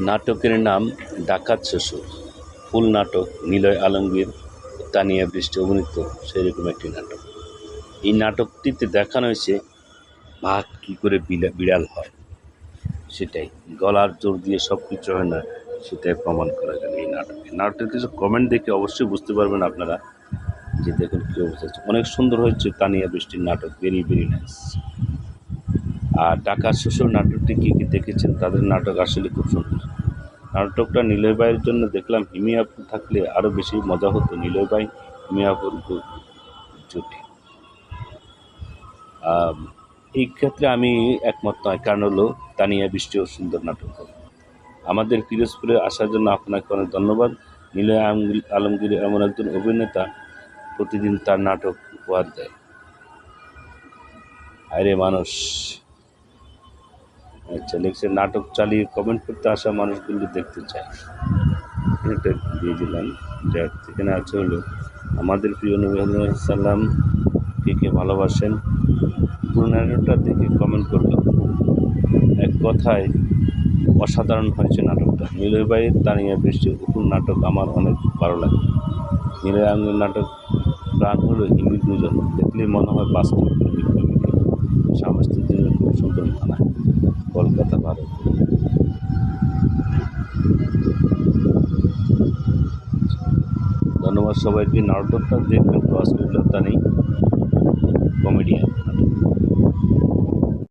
নাটকের নাম ডাকাত শ্বশুর। ফুল নাটক, নিলয় আলমগীর, তানিয়া বৃষ্টি অভিনীত সেরকম একটি নাটক। এই নাটকটিতে দেখানো হয়েছে, ভাগ কী করে বিড়া- বিড়াল হয়। সেটাই, গলার জোর দিয়ে সব কিছু হয় না, সেটাই প্রমাণ করা গেল এই নাটকে। নাটকের কিছু কমেন্ট দেখে অবশ্যই বুঝতে পারবেন আপনারা যে দেখুন কী অবস্থা অনেক সুন্দর হয়েছে তানিয়া বৃষ্টির নাটক ভেরি ভেরি নাইস আর ডাকাত শ্বশুর নাটকটি কী কী দেখেছেন তাদের নাটক আসলে খুব সুন্দর। নাটকটা নিলয় ভাইয়ের জন্য দেখলাম, হিমি আপু থাকলে আরও বেশি মজা হতো। নিলয় ভাই, হিমি আপুর জুটি। এই ক্ষেত্রে আমি একমত নয়, কারণ হলো তানিয়া বৃষ্টিও সুন্দর নাটক আমাদের পিরোজপুরে আসার জন্য আপনাকে অনেক ধন্যবাদ। নিলয় আলমগীর এমন একজন অভিনেতা প্রতিদিন তার নাটক উপহার দেয়। আরে মানুষ। আচ্ছা লিখছে নাটক চালিয়ে কমেন্ট করতে আসা মানুষগুলো দেখতে চায় এটা দিয়ে দিলাম। যাক সেখানে আছে হলো আমাদের প্রিয় নবী সাল্লাম কে কে ভালোবাসেন? পুরো নাটকটা দেখে কমেন্ট করবেন। এক কথায়, অসাধারণ হয়েছে নাটকটা। নীলয় ভাইয়ের তানিয়া বৃষ্টি উপর নাটক আমার অনেক ভালো লাগে। নীলয় আঙ্গুর নাটক, প্রাণ হলো হিমি দুজন। দেখলে মনে হয় বাস্তব। প্রেমিক কলকাতা ভারত ধন্যবাদ সবাইকে নাটকটা দেখবেন রসলীলতা নেই কমেডিয়ান